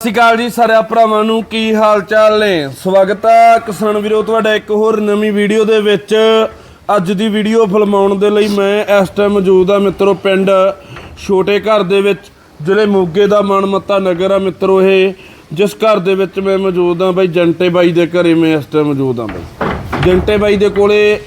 ਸਤਿ ਸ਼੍ਰੀ ਅਕਾਲ ਜੀ ਸਾਰਿਆਂ ਭਰਾਵਾਂ ਨੂੰ, ਕੀ ਹਾਲ ਚਾਲ ਨੇ? ਸਵਾਗਤ ਹੈ ਕਿਸਾਨ ਵੀਰੋ, ਤੁਹਾਡਾ ਇੱਕ ਹੋਰ ਨਵੀਂ ਵੀਡੀਓ ਦੇ ਵਿੱਚ। ਅੱਜ ਦੀ ਵੀਡੀਓ ਫਿਲਮਾਉਣ ਦੇ ਲਈ ਮੈਂ ਇਸ ਟਾਈਮ ਮੌਜੂਦ ਆ ਮਿੱਤਰੋ ਪਿੰਡ ਛੋਟੇ ਘਰ ਦੇ ਵਿੱਚ ਜ਼ਿਲ੍ਹੇ ਮੋਗੇ ਦਾ ਮਨਮੱਤਾ ਨਗਰ ਆ ਮਿੱਤਰੋ ਇਹ। ਜਿਸ ਘਰ ਦੇ ਵਿੱਚ ਮੈਂ ਮੌਜੂਦ ਆ ਬਾਈ, ਜੰਟੇ ਬਾਈ ਦੇ ਘਰੇ ਮੈਂ ਇਸ ਟਾਈਮ ਮੌਜੂਦ ਆ ਬਾਈ। ਜੰਟੇ ਬਾਈ ਦੇ ਕੋਲੇ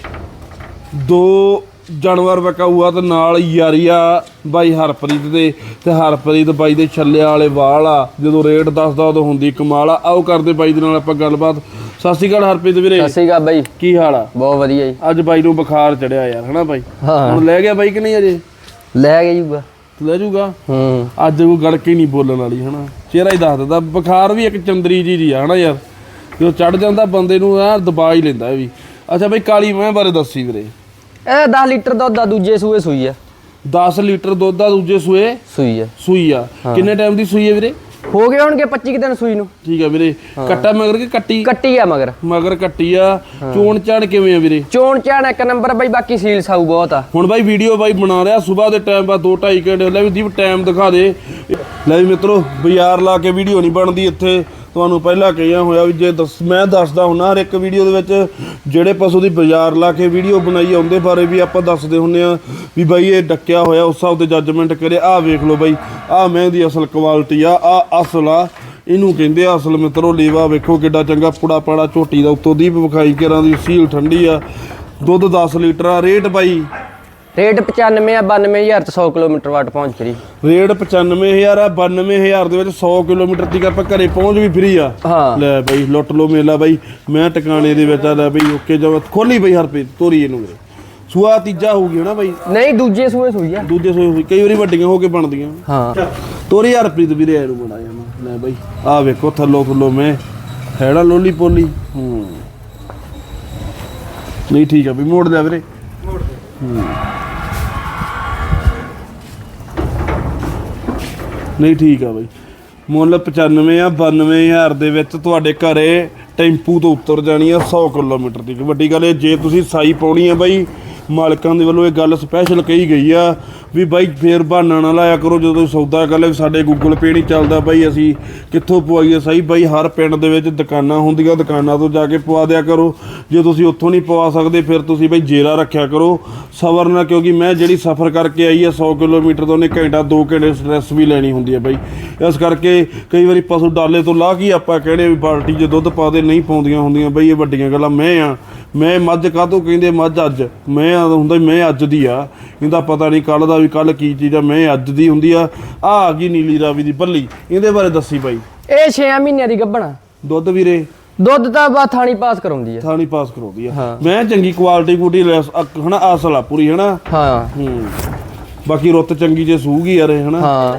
ਦੋ ਜਾਨਵਰ ਵਿਕਾਊ ਆ ਤੇ ਨਾਲ ਯਾਰੀਆ ਬਾਈ ਹਰਪ੍ਰੀਤ ਦੇ ਤੇ ਹਰਪ੍ਰੀਤ ਬਾਈ ਦੇ ਛੱਲੇ ਵਾਲੇ ਵਾਲ ਆ ਜਦੋਂ ਰੇਟ ਦੱਸਦਾ ਉਦੋਂ ਹੁੰਦੀ ਕਮਾਲ ਆ। ਆਓ ਕਰਦੇ ਬਾਈ ਦੇ ਨਾਲ ਆਪਾਂ ਗੱਲਬਾਤ। ਸਤਿ ਸ਼੍ਰੀ ਅਕਾਲ ਹਰਪ੍ਰੀਤ ਵੀਰੇ। ਸਤਿ ਸ਼੍ਰੀ ਅਕਾਲ ਬਾਈ। ਕੀ ਹਾਲ ਆ? ਬਹੁਤ ਵਧੀਆ ਜੀ। ਅੱਜ ਬਾਈ ਨੂੰ ਬੁਖਾਰ ਚੜਿਆ ਯਾਰ ਹਨਾ ਬਾਈ? ਹਾਂ। ਹੁਣ ਲੈ ਗਿਆ ਬਾਈ ਕਿ ਨਹੀਂ ਅਜੇ? ਲੈ ਗਿਆ ਜੂਗਾ ਲੈ ਜਾਊਗਾ ਹੂੰ। ਅੱਜ ਉਹ ਗੜਕੇ ਨਹੀਂ ਬੋਲਣ ਵਾਲੀ ਹਨਾ? ਚਿਹਰਾ ਹੀ ਦੱਸ ਦਿੰਦਾ ਬੁਖਾਰ ਵੀ ਇੱਕ ਚੰਦਰੀ ਜੀ ਜੀ ਆ ਹਨਾ ਯਾਰ? ਜਦੋਂ ਚੜ ਜਾਂਦਾ ਬੰਦੇ ਨੂੰ ਆ ਦਬਾ ਹੀ ਲੈਂਦਾ ਇਹ ਵੀ। ਅੱਛਾ ਬਾਈ ਕਾਲੀ ਮੈਂ ਬਾਰੇ ਦੱਸੀ ਵੀਰੇ। ਇਹ 10 ਲੀਟਰ ਦੁੱਧ ਦਾ ਦੂਜੇ ਸੂਏ ਸੂਈ ਆ। 10 ਲੀਟਰ ਦੁੱਧ ਦਾ ਦੂਜੇ ਸੂਏ ਸੂਈ ਆ। ਸੂਈ ਆ। ਕਿੰਨੇ ਟਾਈਮ ਦੀ ਸੂਈ ਹੈ ਵੀਰੇ? ਹੋ ਗਏ ਹੋਣਗੇ 25 ਕੁ ਦਿਨ ਸੂਈ ਨੂੰ। ਠੀਕ ਆ ਵੀਰੇ। ਕੱਟਾ ਮਗਰ ਕਿ ਕੱਟੀ? ਕੱਟੀ ਆ ਮਗਰ। ਮਗਰ ਕੱਟੀ ਆ। ਚੋਣ ਚਾਣ ਕਿਵੇਂ ਆ ਵੀਰੇ? ਚੋਣ ਚਾਣ ਇੱਕ ਨੰਬਰ ਬਾਈ ਬਾਕੀ ਸੀਲ ਸਾਊ ਬਹੁਤ ਆ। ਹੁਣ ਬਾਈ ਵੀਡੀਓ ਬਾਈ ਬਣਾ ਰਿਹਾ ਸਵੇਰ ਦੇ ਟਾਈਮ ਬਾਅਦ 2:30 ਘੰਟੇ ਲੈ ਵੀ ਦੀਪ ਟਾਈਮ ਦਿਖਾ ਦੇ। ਲੈ ਵੀ ਮਿੱਤਰੋ ਬਾਜ਼ਾਰ ਲਾ ਕੇ ਵੀਡੀਓ ਨਹੀਂ ਬਣਦੀ ਇੱਥੇ। ਤੁਹਾਨੂੰ ਪਹਿਲਾਂ ਕਹੀਆਂ ਹੋਇਆ ਵੀ ਜੇ ਦੱਸ ਮੈਂ ਦੱਸਦਾ ਹੁੰਨਾ ਹਰ ਇੱਕ ਵੀਡੀਓ ਦੇ ਵਿੱਚ ਜਿਹੜੇ ਪਸ਼ੂ ਦੀ ਬਾਜ਼ਾਰ ਲਾ ਕੇ ਵੀਡੀਓ ਬਣਾਈ ਆ, ਉਹਦੇ ਬਾਰੇ ਵੀ ਆਪਾਂ ਦੱਸਦੇ ਹੁੰਨੇ ਆ ਵੀ ਬਾਈ ਇਹ ਡੱਕਿਆ ਹੋਇਆ, ਉਸ ਹਿਸਾਬ ਤੇ ਜੱਜਮੈਂਟ ਕਰੇ। ਆਹ ਵੇਖ ਲਓ ਬਾਈ, ਆਹ ਮੈਂ ਦੀ ਅਸਲ ਕੁਆਲਿਟੀ ਆ ਆ ਅਸਲ ਆ। ਇਹਨੂੰ ਕਹਿੰਦੇ ਆ ਅਸਲ ਮਿੱਤਰੋ, ਲੇਵਾ ਵੇਖੋ ਕਿੱਡਾ ਚੰਗਾ ਪੁੜਾ ਪਾੜਾ ਝੋਟੀ ਦਾ। ਉੱਤੋਂ ਦੀਪ ਵਿਖਾਈ ਕਰਾਂ ਦੀ ਸੀਲ ਠੰਡੀ ਆ। ਦੁੱਧ 10 ਲੀਟਰ ਆ, ਰੇਟ ਬਾਈ ਰੇਟ 95 ਆ 92000 ਤੇ 100 ਕਿਲੋਮੀਟਰ ਵਾਟ ਪਹੁੰਚ ਫਰੀ ਰੇਟ 95000 ਆ 92000 ਦੇ ਵਿੱਚ 100 ਕਿਲੋਮੀਟਰ ਤੱਕ ਆਪਾਂ ਘਰੇ ਪਹੁੰਚ ਵੀ ਫ੍ਰੀ ਆ। ਹਾਂ। ਲੈ ਬਈ ਲੁੱਟ ਲੋ ਮੇਲਾ ਬਾਈ। ਮੈਂ ਟਿਕਾਣੇ ਦੇ ਵਿੱਚ ਆ ਲੈ ਬਈ ਓਕੇ ਜਬ ਖੋਲੀ ਬਈ ਹਰਪ੍ਰੀਤ ਤੋਰੀ ਇਹਨੂੰ ਸੂਆ ਤੀਜਾ ਹੋਊਗੀ ਨਾ ਬਾਈ। ਨਹੀਂ ਦੂਜੇ ਸੂਏ ਸੂਈ ਆ। ਦੂਜੇ ਸੂਏ ਹੋਈ ਕਈ ਵਾਰੀ ਵੱਡੀਆਂ ਹੋ ਕੇ ਬਣਦੀਆਂ। ਹਾਂ। ਤੋਰੀ ਹਰਪ੍ਰੀਤ ਵੀਰੇ ਇਹਨੂੰ ਬਣਾਇਆ ਮੈਂ। ਲੈ ਬਈ ਆ ਵੇਖੋ ਥੱਲੋ ਥੱਲੋ ਮੈਂ। ਹੈੜਾ ਲੋਲੀ ਪੋਲੀ? ਹੂੰ। ਨਹੀਂ ਠੀਕ ਆ ਵੀ ਮੋੜ ਲਿਆ ਵੀਰੇ। ਹੂੰ। ਨਹੀਂ ਠੀਕ ਆ ਬਾਈ। ਮੁੱਲ 95 ਆ 92000 ਦੇ ਵਿੱਚ ਤੁਹਾਡੇ ਘਰੇ ਟੈਂਪੂ ਤੋਂ ਉਤਰ ਜਾਣੀ ਆ 100 ਕਿਲੋਮੀਟਰ ਦੀ। ਵੱਡੀ ਗੱਲ ਇਹ, ਜੇ ਤੁਸੀਂ ਸਾਈ ਪਾਉਣੀ ਆ ਬਾਈ ਮਾਲਕਾਂ ਦੇ ਵੱਲੋਂ ਇਹ ਗੱਲ ਸਪੈਸ਼ਲ ਕਹੀ ਗਈ ਆ ਵੀ ਬਾਈ ਫੇਰ ਬਹਾਨਾ ਨਾ ਲਾਇਆ ਕਰੋ, ਜਦੋਂ ਸੌਦਾ ਕਰ ਲਿਆ ਵੀ ਸਾਡੇ ਗੂਗਲ ਪੇ ਨਹੀਂ ਚੱਲਦਾ ਬਾਈ, ਅਸੀਂ ਕਿੱਥੋਂ ਪਵਾਈਏ? ਸਹੀ ਬਾਈ, ਹਰ ਪਿੰਡ ਦੇ ਵਿੱਚ ਦੁਕਾਨਾਂ ਹੁੰਦੀਆਂ, ਦੁਕਾਨਾਂ ਤੋਂ ਜਾ ਕੇ ਪਵਾ ਦਿਆ ਕਰੋ। ਜੇ ਤੁਸੀਂ ਉੱਥੋਂ ਨਹੀਂ ਪਵਾ ਸਕਦੇ, ਫਿਰ ਤੁਸੀਂ ਬਾਈ ਜੇਰਾ ਰੱਖਿਆ ਕਰੋ। ਸਬਰ ਨਾਲ, ਕਿਉਂਕਿ ਮੈਂ ਜਿਹੜੀ ਸਫ਼ਰ ਕਰਕੇ ਆਈ ਆ 100 ਕਿਲੋਮੀਟਰ ਤੋਂ ਨੇ ਘੰਟਾ 2 ਘੰਟੇ ਸਟ੍ਰੈਸ ਵੀ ਲੈਣੀ ਹੁੰਦੀ ਹੈ ਬਾਈ। ਇਸ ਕਰਕੇ ਕਈ ਵਾਰੀ ਪਸ਼ੂ ਡਾਲੇ ਤੋਂ ਲਾ ਕੇ ਆਪਾਂ ਕਹਿੰਦੇ ਵੀ ਬਾਲਟੀ 'ਚ ਦੁੱਧ ਪਾ ਦੇ, ਨਹੀਂ ਪਾਉਂਦੀਆਂ ਹੁੰਦੀਆਂ। ਬਈ, ਇਹ ਵੱਡੀਆਂ ਗੱਲਾਂ, ਮੈਂ ਆ। ਮੈਂ ਮੱਝ ਕਾਹਤੋਂ ਕਹਿੰਦੇ ਮੱਝ ਅੱਜ? ਮੈਂ ਹੁੰਦਾ ਮੈਂ ਅੱਜ ਦੀ ਆ। ਇਹਦਾ ਪਤਾ ਨਹੀਂ ਕੱਲ ਦਾ ਵੀ ਕੱਲ ਕੀ ਚੀਜ਼ ਆ ਮੈਂ ਅੱਜ ਦੀ ਹੁੰਦੀ ਆ। ਆ ਆ ਗਈ ਨੀਲੀ ਰਾਵੀ ਦੀ ਬੱਲੀ। ਇਹਦੇ ਬਾਰੇ ਦੱਸੀ ਬਾਈ। ਇਹ 6 ਮਹੀਨਿਆਂ ਦੀ ਗੱਭਣਾ ਦੁੱਧ ਵੀਰੇ? ਦੁੱਧ ਤਾਂ ਬਾ ਥਾਣੀ ਪਾਸ ਕਰਾਉਂਦੀ ਆ। ਥਾਣੀ ਪਾਸ ਕਰਾਉਂਦੀ ਆ। ਮੈਂ ਚੰਗੀ ਕੁਆਲਿਟੀ ਕੁਟੀ ਹਨਾ ਅਸਲ ਆ ਪੂਰੀ ਹਨਾ? ਹਾਂ। ਹੂੰ। ਬਾਕੀ ਰੁੱਤ ਚੰਗੀ ਜੇ ਸੂਗੀ ਯਾਰ ਹਨਾ? ਹਾਂ।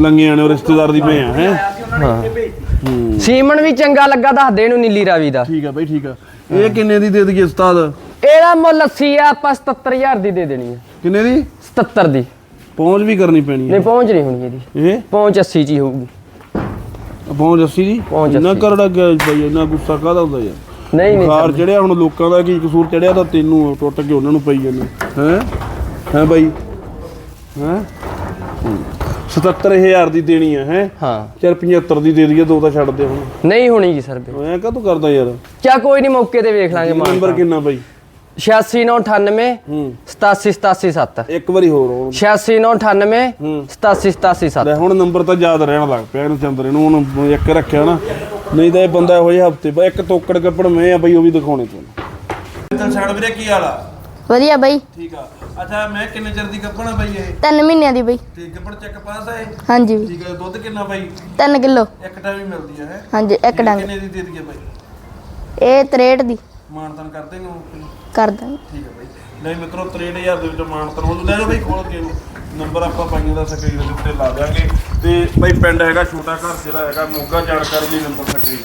ਲੰਗਿਆਂ ਨੇ ਉਹ ਰਿਸ਼ਤੇਦਾਰ ਦੀ ਮੈਂ ਆ ਹੈ? ਹਾਂ ਹੂੰ। ਸੀਮਨ ਵੀ ਚੰਗਾ ਲੱਗਾ ਦੱਸ ਦੇ ਇਹਨੂੰ ਨੀਲੀ ਰਾਵੀ ਦਾ। ਠੀਕ ਆ ਬਾਈ ਠੀਕ ਆ। ਇਹ ਕਿੰਨੇ ਦੀ ਦੇ ਦਈਏ ਉਸਤਾਦ? ਇਹਦਾ ਮੁੱਲ 80 ਆ ਆਪਾਂ 77000 ਦੀ ਦੇ ਦੇਣੀ ਆ। ਕਿੰਨੇ ਦੀ? 77 ਦੀ। ਪਹੁੰਚ ਵੀ ਕਰਨੀ ਪੈਣੀ ਹੈ। ਨਹੀਂ ਪਹੁੰਚ ਨਹੀਂ ਹੋਣੀ ਇਹਦੀ। ਇਹ? ਪਹੁੰਚ 80 ਚ ਹੀ ਹੋਊਗੀ। ਪਹੁੰਚ 80 ਦੀ? ਪਹੁੰਚ ਇੰਨਾ 80 ਕਰੜਾ ਗਿਆ ਬਾਈ ਇੰਨਾ ਗੁੱਸਾ ਕਾਹਦਾ ਹੁੰਦਾ ਯਾਰ? ਨਹੀਂ ਨਹੀਂ ਬੁਖਾਰ ਚੜਿਆ ਹੁਣ ਲੋਕਾਂ ਦਾ ਕੀ ਕਸੂਰ ਚੜਿਆ ਤਾਂ ਤੈਨੂੰ ਟੁੱਟ ਕੇ ਉਹਨਾਂ ਨੂੰ ਪਈ ਜਾਂਦੇ। ਹੈ? ਹੈ ਬਾਈ? ਹੈ? 77000 ਦੀ ਦੇਣੀ ਹੈ ਹੈ? ਹਾਂ। ਚਲ 75 ਦੀ ਦੇ ਦਈਏ ਦੋ ਤਾਂ ਛੱਡ ਦੇ ਹੁਣ। ਨਹੀਂ ਹੋਣੀ ਜੀ ਸਰ ਬੇ ਐ ਕਾ ਤੂੰ ਕਰਦਾ ਯਾਰ? ਚਾ ਕੋਈ ਨਹੀਂ ਮੌਕੇ ਤੇ ਵੇਖ ਲਾਂਗੇ ਮਾਨ ਨੰਬਰ ਕਿੰਨਾ ਬਾਈ? 86998 ਹੂੰ। 87777 ਇੱਕ ਵਾਰੀ ਹੋਰ ਹੁਣ 86998 ਹੂੰ। 87777 ਲੈ ਹੁਣ ਨੰਬਰ ਤਾਂ ਯਾਦ ਰਹਿਣ ਲੱਗ ਪਿਆ ਇਹਨੂੰ ਚੰਦਰੇ ਨੂੰ ਹੁਣ ਇੱਕ ਰੱਖਿਆ ਨਾ। ਨਹੀਂ ਤਾਂ ਇਹ ਬੰਦਾ ਇਹੋ ਜਿਹੇ ਹਫ਼ਤੇ ਬਾ ਇੱਕ ਤੋਕੜ ਕੱਪੜ ਮੈਂ ਆ ਬਈ ਉਹ ਵੀ ਦਿਖਾਉਣੇ ਤੁਹਾਨੂੰ ਚੱਲ ਛੱਡ ਵੀਰੇ ਕੀ ਹਾਲ ਆ? ਵਧੀਆ ਬਾਈ। ਠੀਕ ਆ। ਅੱਛਾ ਮੈਂ ਕਿੰਨੇ ਚਿਰ ਦੀ ਕੱਪਣਾ ਬਾਈ ਇਹ? ਤਿੰਨ ਮਹੀਨਿਆਂ ਦੀ ਬਾਈ। ਤੇ ਕੱਪੜ ਚੈੱਕ ਪਾਸ ਆ ਇਹ? ਹਾਂਜੀ ਬਾਈ। ਠੀਕ ਆ ਦੁੱਧ ਕਿੰਨਾ ਬਾਈ? 3 ਕਿਲੋ। ਇੱਕ ਟਾਈਮ ਹੀ ਮਿਲਦੀ ਆ ਹੈ? ਹਾਂਜੀ ਇੱਕ ਡੰਗ। ਕਿੰਨੇ ਦੀ ਦੇ ਦਈਏ ਬਾਈ? ਇਹ 63 ਦੀ। ਮਾਨਤਨ ਕਰਦੇ ਨੂੰ ਕਰ ਦਾਂਗੇ। ਠੀਕ ਆ ਬਾਈ। ਲੈ ਮਿੱਤਰੋ 63000 ਦੇ ਵਿੱਚ ਮਾਨਤਨ ਹੋ ਲੈ ਜਾਓ ਬਾਈ ਖੋਲ ਕੇ ਨੰਬਰ ਆਪਾਂ ਪਾਈਆਂ ਦਾ ਸਕਰੀਨ ਦੇ ਉੱਤੇ ਲਾ ਦਿਆਂਗੇ। ਤੇ ਬਾਈ ਪਿੰਡ ਹੈਗਾ ਛੋਟਾ ਘਰ ਜ਼ਿਲ੍ਹਾ ਹੈਗਾ ਮੋਗਾ ਜਾਣਕਾਰੀ ਲਈ ਨੰਬਰ ਸਕਰੀਨ